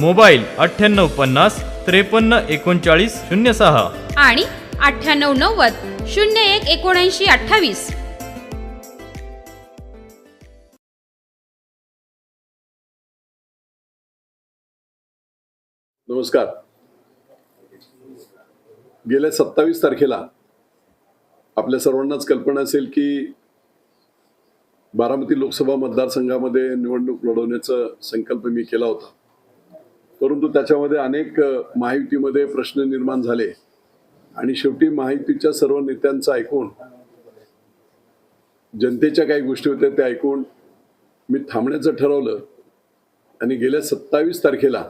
Mobile अठ्ठ्याण्णव पन्नास त्रेपन्न एकोणचाळीस शून्य सहा. आणि अठ्ठ्याण्णव नव्वद शून्य एक एकोणऐंशी अठ्ठावीस. नमस्कार. गेल्या सत्तावीस तारखेला आपल्या सर्वांनाच कल्पना असेल की बारामती लोकसभा मतदारसंघामध्ये निवडणूक लढवण्याचा संकल्प मी केला होता. परंतु त्याच्यामध्ये अनेक माहितीमध्ये प्रश्न निर्माण झाले. आणि शेवटी माहितीच्या सर्व नेत्यांचं ऐकून जनतेच्या काही गोष्टी होत्या त्या ऐकून मी थांबण्याचं ठरवलं. आणि गेल्या सत्तावीस तारखेला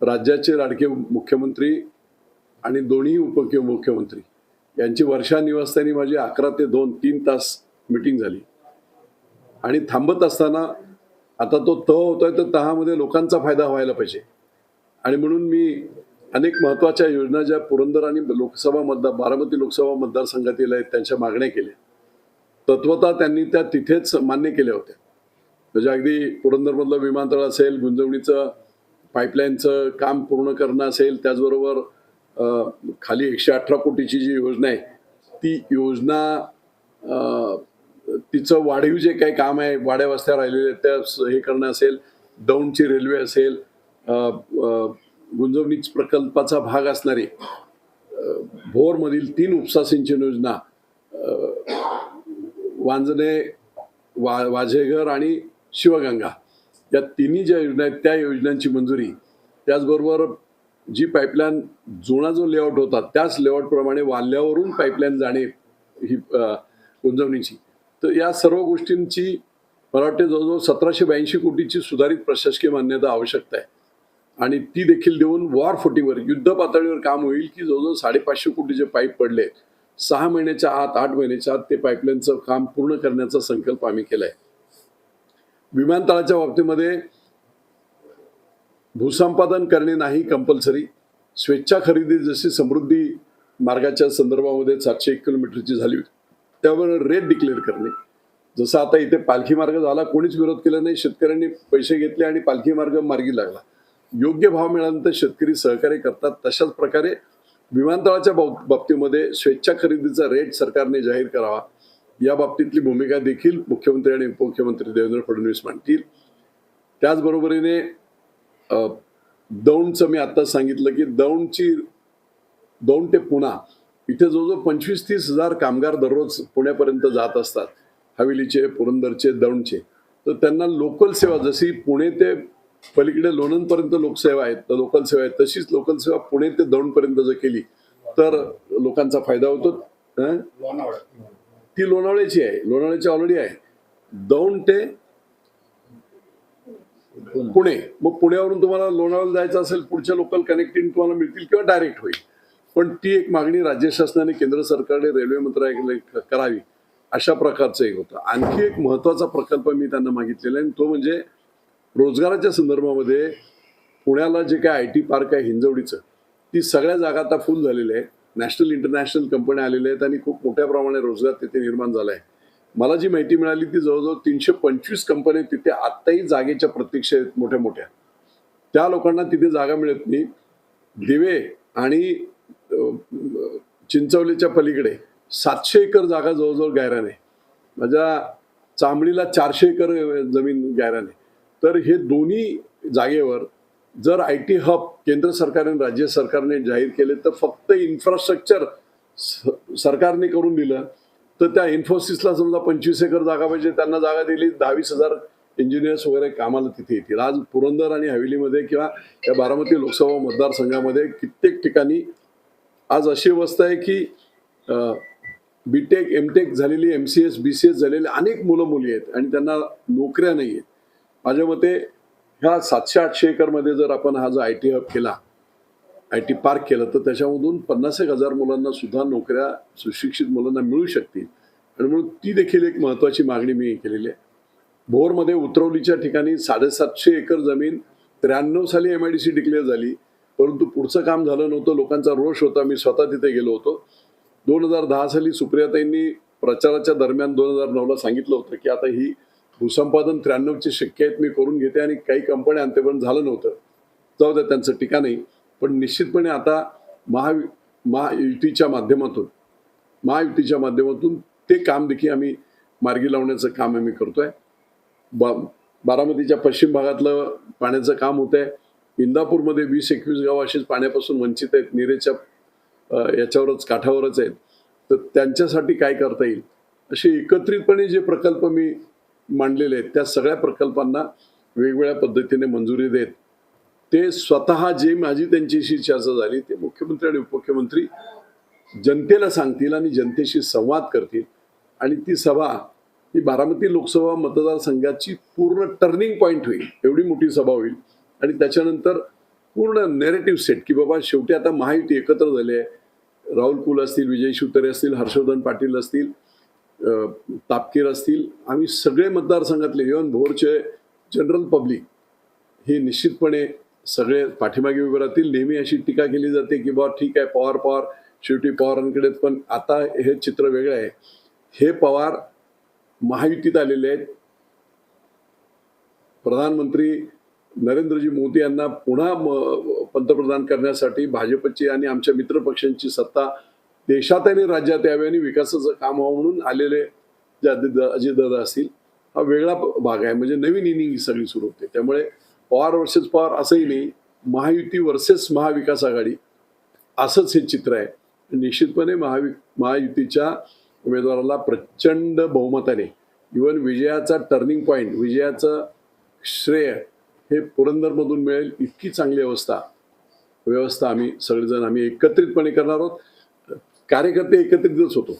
राज्याचे लाडके मुख्यमंत्री आणि दोन्ही उपमुख्यमंत्री यांची वर्षा निवासस्थानी माझी अकरा ते दोन तीन तास मिटिंग झाली. आणि थांबत असताना आता तो तह होतोय तर तहामध्ये लोकांचा फायदा व्हायला पाहिजे. आणि म्हणून मी अनेक महत्त्वाच्या योजना ज्या पुरंदर आणि लोकसभा मतदार बारामती लोकसभा मतदारसंघातील आहेत त्यांच्या मागण्या केल्या. तत्वता त्यांनी त्या तिथेच मान्य केल्या होत्या. म्हणजे अगदी पुरंदरमधलं विमानतळ असेल गुंजवणीचं पाईपलाईनचं काम पूर्ण करणं असेल त्याचबरोबर खाली एकशे अठरा कोटीची जी योजना आहे ती योजना तिचं वाढीव जे काही काम आहे वाड्या वस्त्या राहिलेल्या आहेत, त्या स- हे करणं असेल दौंडची रेल्वे असेल गुंजवणीच प्रकल्पाचा भाग असणारे भोरमधील तीन उपसा सिंचन योजना वांजणे वा वाझेघर आणि शिवगंगा या तिन्ही ज्या योजना आहेत त्या योजनांची मंजुरी. त्याचबरोबर जी पाईपलाईन जुना जो लेआउट होता त्याच लेआउटप्रमाणे वाल्ल्यावरून पाईपलाईन जाणे ही गुंजवणीची. तर या सर्व गोष्टींची मला वाटते जवळजवळ सतराशे ब्याऐंशी कोटीची सुधारित प्रशासकीय मान्यता आवश्यकता आहे. आणि ती देखील देऊन वॉर फुटीवर युद्ध पातळीवर काम होईल की जवळजवळ साडेपाचशे कोटीचे पाईप पडले. सहा महिन्याच्या आत आठ महिन्याच्या आत ते पाईपलाईनचं काम पूर्ण करण्याचा संकल्प आम्ही केलाय. विमानतळाच्या बाबतीमध्ये भूसंपादन करणे नाही कंपल्सरी स्वेच्छा खरेदी जशी समृद्धी मार्गाच्या संदर्भामध्ये सातशे एक किलोमीटरची झाली होती त्यावर रेट डिक्लेअर करणे. जसं आता इथे पालखी मार्ग झाला कोणीच विरोध केला नाही शेतकऱ्यांनी पैसे घेतले आणि पालखी मार्ग मार्गी लागला. योग्य भाव मिळाल्यानंतर शेतकरी सहकार्य करतात. तशाच प्रकारे विमानतळाच्या बाब- बाबतीमध्ये स्वेच्छा खरेदीचा रेट सरकारने जाहीर करावा. या बाबतीतली भूमिका देखील मुख्यमंत्री आणि उपमुख्यमंत्री देवेंद्र फडणवीस मांडतील. त्याचबरोबरीने दौंडचं मी आत्ताच सांगितलं की दौंडची दौंड ते पुणा इथे जवळजवळ पंचवीस तीस हजार कामगार दररोज पुण्यापर्यंत जात असतात. हवेलीचे पुरंदरचे दौंडचे. तर त्यांना लोकल सेवा जशी पुणे ते पलीकडे लोणंदपर्यंत लोकसेवा आहेत तर लोकल सेवा आहेत. तशीच लोकल सेवा पुणे ते दौंडपर्यंत जर केली तर लोकांचा फायदा होतो. ती लोणावळ्याची आहे. लोणावळ्याची ऑलरेडी आहे. दौंड ते पुणे. मग पुण्यावरून तुम्हाला लोणावळ जायचं असेल पुढच्या लोकल कनेक्टिंग तुम्हाला मिळतील किंवा डायरेक्ट होईल. पण ती एक मागणी राज्य शासनाने केंद्र सरकारने रेल्वे मंत्रालयाकडे करावी. अशा प्रकारचं एक होतं. आणखी एक महत्त्वाचा प्रकल्प मी त्यांना मागितलेला आहे आणि तो म्हणजे रोजगाराच्या संदर्भामध्ये पुण्याला जे काय आय टी पार्क आहे हिंजवडीचं ती सगळ्या जागा आता फुल झालेल्या आहे नॅशनल इंटरनॅशनल कंपन्या आलेल्या आहेत आणि खूप मोठ्या प्रमाणात रोजगार तिथे निर्माण झाला आहे. मला जी माहिती मिळाली ती जवळजवळ तीनशे पंचवीस कंपन्या तिथे आत्ताही जागेच्या प्रतीक्षा आहेत मोठ्या मोठ्या. त्या लोकांना तिथे जागा मिळत नाही. दिवे आणि चिंचवलेच्या चिंचवलीच्या पलीकडे सातशे एकर जागा जवळजवळ गायराने माझ्या चांबडीला चारशे एकर जमीन गायराने तर हे दोन्ही जागेवर जर आय टी हब केंद्र सरकारने राज्य सरकारने जाहीर केले तर फक्त इन्फ्रास्ट्रक्चर सरकारने करून दिलं तर त्या इन्फोसिसला समजा पंचवीस एकर जागा पाहिजे त्यांना जागा दिली दहावीस हजार इंजिनियर्स वगैरे कामाला तिथे येतील. आज पुरंदर आणि हवेलीमध्ये किंवा या बारामती लोकसभा मतदारसंघामध्ये कित्येक ठिकाणी आज अशी अवस्था आहे की बी टेक एम टेक झालेली M C S B C S झालेली अनेक मुलं मुली आहेत आणि त्यांना नोकऱ्या नाही आहेत. माझ्या मते ह्या सातशे आठशे एकरमध्ये जर आपण हा जो आय टी हब केला आय टी पार्क केलं तर त्याच्यामधून पन्नास एक हजार मुलांना सुद्धा नोकऱ्या सुशिक्षित मुलांना मिळू शकतील. आणि म्हणून ती देखील एक महत्त्वाची मागणी मी केलेली आहे. भोरमध्ये उतरवलीच्या ठिकाणी साडेसातशे एकर जमीन त्र्याण्णव साली M I D C declare झाली. परंतु पुढचं काम झालं नव्हतं लोकांचा रोष होता मी स्वतः तिथे गेलो होतो. दोन हजार दहा साली सुप्रियाताईंनी प्रचाराच्या दरम्यान दोन हजार नऊला सांगितलं होतं की आता ही भूसंपादन त्र्याण्णवचे शक्य आहेत मी करून घेते आणि काही कंपन्या अंत्यपर्यंत झालं नव्हतं. जाऊ द्या त्यांचं टीका नाही. पण निश्चितपणे आता महा महायुतीच्या माध्यमातून महायुतीच्या माध्यमातून ते काम देखील आम्ही मार्गी लावण्याचं काम आम्ही करतोय. बा बारामतीच्या पश्चिम भागातलं पाण्याचं काम होत आहे इंदापूरमध्ये वीस एकवीस गाव अशीच पाण्यापासून वंचित आहेत निरेच्या याच्यावरच काठावरच आहेत. तर त्यांच्यासाठी काय करता येईल? असे एकत्रितपणे जे प्रकल्प मी मांडलेले आहेत. त्या सगळ्या प्रकल्पांना वेगवेगळ्या पद्धतीने मंजुरी देत. ते स्वतः जे माझी त्यांच्याशी चर्चा झाली ते मुख्यमंत्री आणि उपमुख्यमंत्री जनतेला सांगतील आणि जनतेशी संवाद करतील. आणि ती सभा ही बारामती लोकसभा मतदारसंघाची पूर्ण टर्निंग पॉईंट होईल. एवढी मोठी सभा होईल. आणि त्याच्यानंतर पूर्ण नेरेटिव्ह सेट की बाबा शेवटी आता महायुती एकत्र झाली आहे. राहुल कुल असतील विजय शिवतरे असतील हर्षवर्धन पाटील असतील तापकीर असतील. आम्ही सगळे मतदारसंघातले इव्हन भोरचे जनरल पब्लिक हे निश्चितपणे सगळे पाठीमागे उभे राहतील. नेहमी अशी टीका केली जाते की बा ठीक आहे पवार पवार शेवटी पवारांकडे पण आता हे चित्र वेगळं आहे. हे पवार महायुतीत आलेले आहेत. प्रधानमंत्री नरेंद्रजी मोदी यांना पुन्हा पंतप्रधान करण्यासाठी भाजपची आणि आमच्या मित्रपक्षांची सत्ता देशात आणि राज्यात यावे आणि विकासाचं काम व्हावं म्हणून आलेले जे अजित अजितदादा असतील हा वेगळा भाग आहे. म्हणजे नवीन इनिंग ही सगळी सुरू होते. त्यामुळे पवार वर्सेस पवार असंही नाही. महायुती वर्सेस महाविकास आघाडी असंच हे चित्र आहे. निश्चितपणे महावि महायुतीच्या उमेदवाराला प्रचंड बहुमताने इवन विजयाचा टर्निंग पॉईंट विजयाचं श्रेय हे पुरंदरमधून मिळेल. इतकी चांगली अवस्था व्यवस्था आम्ही सगळेजण आम्ही एकत्रितपणे करणार आहोत. कार्यकर्ते एकत्रितच होतो.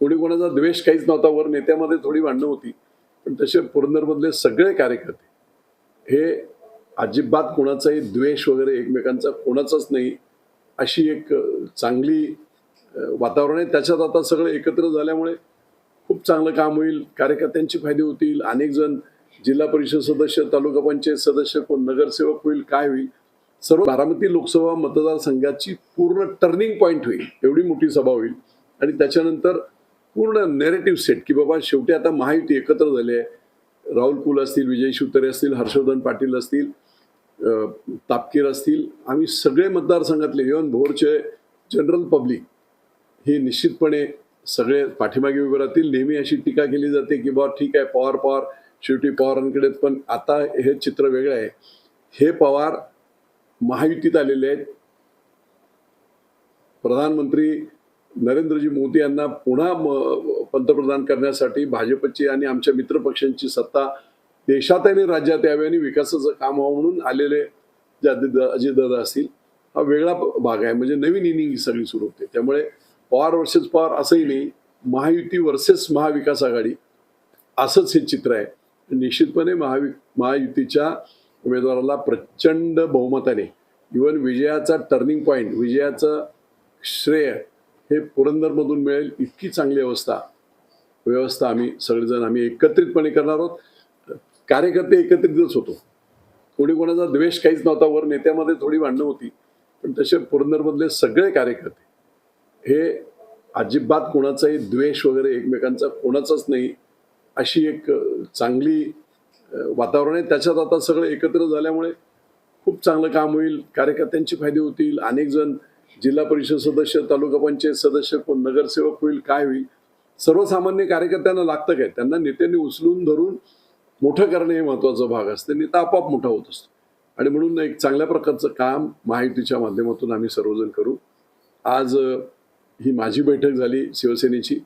कोणी कोणाचा द्वेष काहीच नव्हता वर नेत्यामध्ये थोडी भांडणं होती. पण तसे पुरंदरमधले सगळे कार्यकर्ते हे अजिबात कोणाचाही द्वेष वगैरे एकमेकांचा कोणाचाच नाही अशी एक चांगली वातावरण आहे. त्याच्यात आता सगळं एकत्र झाल्यामुळे खूप चांगलं काम होईल. कार्यकर्त्यांचे फायदे होतील. अनेक जण जिल्हा परिषद सदस्य तालुका पंचायत सदस्य कोण नगरसेवक होईल काय होईल सर्व बारामती लोकसभा मतदारसंघाची पूर्ण टर्निंग पॉईंट होईल एवढी मोठी सभा होईल. आणि त्याच्यानंतर पूर्ण नेरेटिव्ह सेट की बाबा शेवटी आता महायुती एकत्र झाली आहे. राहुल कुल असतील विजय शिवतरे असतील हर्षवर्धन पाटील असतील तापकीर असतील आम्ही सगळे मतदारसंघातले इव्हन भोरचे जनरल पब्लिक हे निश्चितपणे सगळे पाठीमागे उभे राहतील. नेहमी अशी टीका केली जाते की बा ठीक आहे पवार पवार शेवटी पवारांकडे पण आता हे चित्र वेगळं आहे. हे पवार महायुतीत आलेले आहेत. प्रधानमंत्री नरेंद्रजी मोदी यांना पुन्हा म- पंतप्रधान करण्यासाठी भाजपची आणि आमच्या मित्रपक्षांची सत्ता देशात आणि राज्यात यावी आणि विकासाचं काम व्हावं म्हणून आलेले जे अजित अजितदादा असतील हा वेगळा भाग आहे. म्हणजे नवीन इनिंग ही सगळी सुरू होते. त्यामुळे पवार वर्सेस पवार असंही नाही. महायुती वर्सेस महाविकास आघाडी असंच हे चित्र आहे. निश्चितपणे महावि महायुतीच्या उमेदवाराला प्रचंड बहुमताने इवन विजयाचा टर्निंग पॉईंट विजयाचं श्रेय हे पुरंदरमधून मिळेल इतकी चांगली अवस्था व्यवस्था आम्ही सगळेजण आम्ही एकत्रितपणे करणार आहोत. कार्यकर्ते एकत्रितच होतो. कोणी कोणाचा द्वेष काहीच नव्हता वर नेत्यामध्ये थोडी भांडणं होती पण तसे पुरंदरमधले सगळे कार्यकर्ते हे अजिबात कोणाचाही द्वेष वगैरे एकमेकांचा कोणाचाच नाही अशी एक चांगली वातावरण आहे. त्याच्यात आता सगळं एकत्र झाल्यामुळे खूप चांगलं काम होईल. कार्यकर्त्यांचे फायदे होतील. अनेक जण जिल्हा परिषद सदस्य तालुका पंचायत सदस्य कोण नगरसेवक होईल काय होईल. सर्वसामान्य कार्यकर्त्यांना लागतं काय? त्यांना नेत्यांनी उचलून धरून मोठं करणे हे महत्त्वाचा भाग असते. नेता आपोआप मोठा होत असतो. आणि म्हणून एक चांगल्या प्रकारचं काम महायुतीच्या माध्यमातून आम्ही सर्वजण करू. आज ही माझी बैठक झाली शिवसेनेची.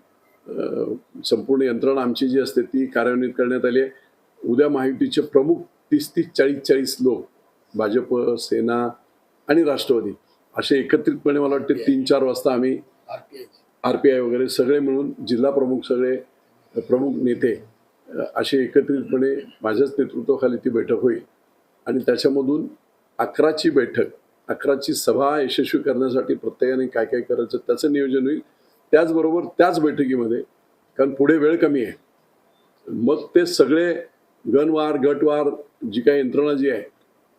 संपूर्ण यंत्रणा आमची जी असते ती कार्यान्वित करण्यात आली आहे. उद्या महायुतीचे प्रमुख तीस तीस चाळीस चाळीस लोक भाजप सेना आणि राष्ट्रवादी असे एकत्रितपणे मला वाटते तीन चार वाजता आम्ही आर पी आय वगैरे सगळे मिळून जिल्हा प्रमुख सगळे प्रमुख नेते असे एकत्रितपणे माझ्याच नेतृत्वाखाली ती बैठक होईल. आणि त्याच्यामधून अकराची बैठक अकराची सभा यशस्वी करण्यासाठी प्रत्येकाने काय काय करायचं त्याचं नियोजन होईल. त्याचबरोबर त्याच बैठकीमध्ये कारण पुढे वेळ कमी आहे मग ते सगळे गणवार गटवार जी काही यंत्रणा जी आहे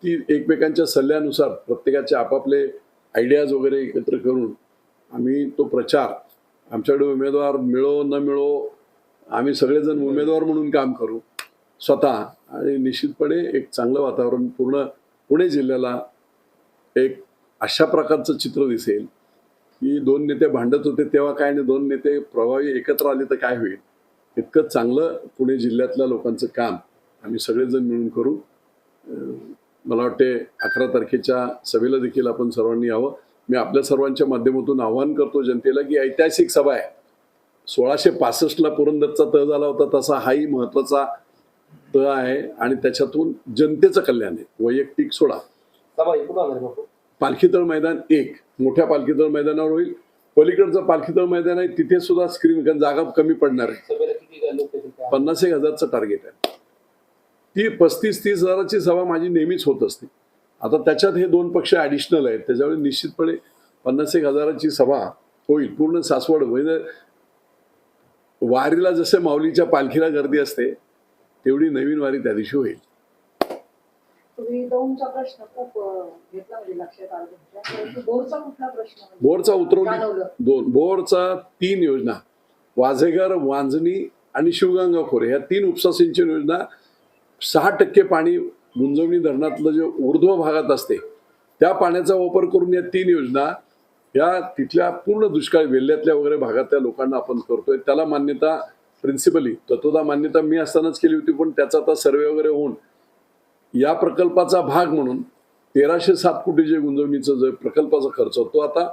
ती एकमेकांच्या सल्ल्यानुसार प्रत्येकाचे आपापले आयडियाज वगैरे एकत्र करून आम्ही तो प्रचार आमच्याकडे उमेदवार मिळो न मिळो आम्ही सगळेजण उमेदवार म्हणून काम करू स्वतः आणि निश्चितपणे एक चांगलं वातावरण पूर्ण पुणे जिल्ह्याला एक अशा प्रकारचं चित्र दिसेल की दोन नेते भांडत होते तेव्हा काय आणि दोन नेते प्रभावी एकत्र आले तर काय होईल? इतकं चांगलं पुणे जिल्ह्यातल्या लोकांचं काम आम्ही सगळेजण मिळून करू. मला वाटते अकरा तारखेच्या सभेला देखील आपण सर्वांनी यावं. मी आपल्या सर्वांच्या माध्यमातून आवाहन करतो जनतेला की ऐतिहासिक सभा आहे. सोळाशे पासष्टला पुरंदरचा तह झाला होता तसा हाही महत्त्वाचा तह आहे आणि त्याच्यातून जनतेचं कल्याण आहे. वैयक्तिक बापू. पालखीतळ मैदान एक. मोठ्या पालखीतळ मैदानावर होईल. पलीकडचं पालखीतळ मैदान आहे तिथे सुद्धा स्क्रीन जागा कमी पडणार आहे? पन्नास एक हजारचं टार्गेट आहे. ती पस्तीस तीस हजाराची सभा माझी नेहमीच होत असते. आता त्याच्यात हे दोन पक्ष ॲडिशनल आहेत. त्याच्यामुळे निश्चितपणे पन्नास एक हजाराची सभा होईल. पूर्ण सासवड म्हणजे वारीला जसे माऊलीच्या पालखीला गर्दी असते तेवढी नवीन वारी त्या दिवशी होईल. म्हणजे बोरचा म्हणजे? उतरवली जाणवलं. दोन. बोरचा तीन योजना. वाझेघर वांजणी आणि शिवगंगा खोरे ह्या तीन उपसा सिंचन योजना सहा टक्के पाणी गुंजवणी धरणातलं जे ऊर्ध्व भागात असते त्या पाण्याचा वापर करून या तीन योजना या तिथल्या पूर्ण दुष्काळ वेल्ह्यातल्या वगैरे भागातल्या लोकांना आपण करतोय. त्याला मान्यता प्रिन्सिपली तत्वता मान्यता मी असतानाच केली होती पण त्याचा आता सर्वे वगैरे होऊन या प्रकल्पाचा भाग म्हणून तेराशे सात कोटी जे गुंजवणीचं जो प्रकल्पाचा खर्च होतो आता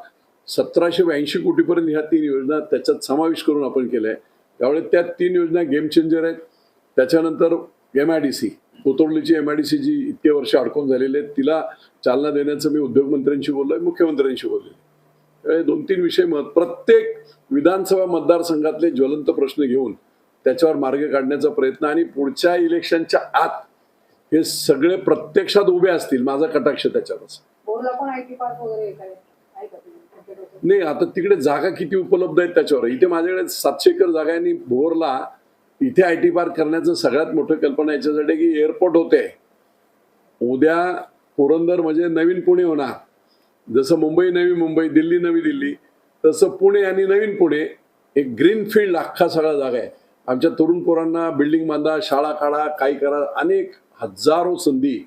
सतराशे ब्याऐंशी कोटीपर्यंत ह्या तीन योजना त्याच्यात समावेश करून आपण केल्या. आहे त्यामुळे त्या तीन योजना गेम चेंजर आहेत. त्याच्यानंतर एम आय डी सी कोतोर्लीची एम आय डी सी जी इतके वर्ष अडकून झालेली आहेत तिला चालना देण्याचं मी उद्योगमंत्र्यांशी बोललोय मुख्यमंत्र्यांशी बोललोय. त्यामुळे दोन तीन विषय मत प्रत्येक विधानसभा मतदारसंघातले ज्वलंत प्रश्न घेऊन त्याच्यावर मार्ग काढण्याचा प्रयत्न आणि पुढच्या इलेक्शनच्या आत हे सगळे प्रत्यक्षात उभे असतील माझा कटाक्ष डोक्यात? नाही आता तिकडे जागा किती उपलब्ध आहेत त्याच्यावर? इथे माझ्याकडे सातशे एकर जागा आहे आणि भोरला इथे आय टी पार्क करण्याचं सगळ्यात मोठं कल्पना याच्यासाठी की एअरपोर्ट होते. उद्या पुरंदर म्हणजे नवीन पुणे होणार. जसं मुंबई नवी मुंबई दिल्ली नवी दिल्ली तसं पुणे आणि नवीन पुणे एक ग्रीन फील्ड अख्खा सगळा जागा आहे. आमच्या तरुण पोरांना बिल्डिंग बांधा शाळा काढा काही करा अनेक हजारो संधी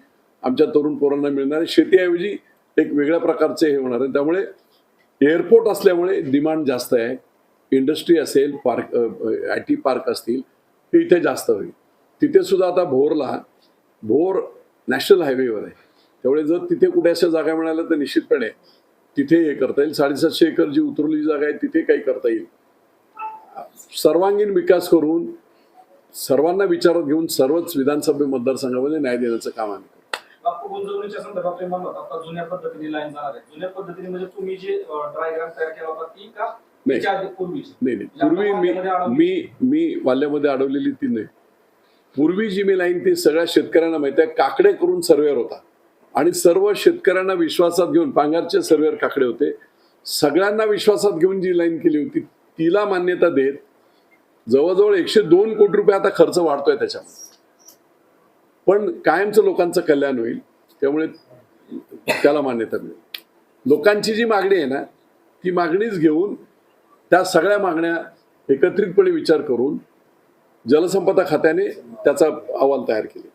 आमच्या तरुण पोरांना मिळणार आहे. शेतीऐवजी एक वेगळ्या प्रकारचे हे होणार आहे. त्यामुळे एअरपोर्ट असल्यामुळे डिमांड जास्त आहे. इंडस्ट्री असेल पार्क आय टी पार्क असतील ते इथे जास्त होईल. तिथे सुद्धा आता भोरला भोर नॅशनल हायवेवर आहे. त्यामुळे जर तिथे कुठे अशा जागा मिळाल्या तर निश्चितपणे तिथे हे करता येईल. साडेसातशे एकर जी उतरवली जागा आहे तिथे काही करता येईल. सर्वांगीण विकास करून सर्वांना विचारात घेऊन सर्वच विधानसभा मतदारसंघामध्ये न्याय देण्याचं काम आम्ही गुंतवणुकीच्या संदर्भात तुम्ही आता जुन्या पद्धतीने लाईन जाणार आहे जुन्या पद्धतीने म्हणजे तुम्ही जे ड्रायग्राम तयार केला होता ती का नाही. नाही नाही. पूर्वी मी मी मी वाल्यामध्ये अडवलेली ती नाही. पूर्वी जी मी लाईन ती सगळ्या शेतकऱ्यांना माहिती आहे काकडे करून सर्वेअर होता. आणि सर्व शेतकऱ्यांना विश्वासात घेऊन पांगारचे सर्वेअर काकडे होते. सगळ्यांना विश्वासात घेऊन जी लाईन केली होती तिला मान्यता देत जवळजवळ एकशे दोन कोटी रुपये आता खर्च वाढतोय त्याच्यामध्ये. पण कायमचं लोकांचं कल्याण होईल त्यामुळे त्याला मान्यता मिळेल. लोकांची जी मागणी आहे ना ती मागणीच घेऊन त्या सगळ्या मागण्या एकत्रितपणे विचार करून जलसंपदा खात्याने त्याचा अहवाल तयार केला.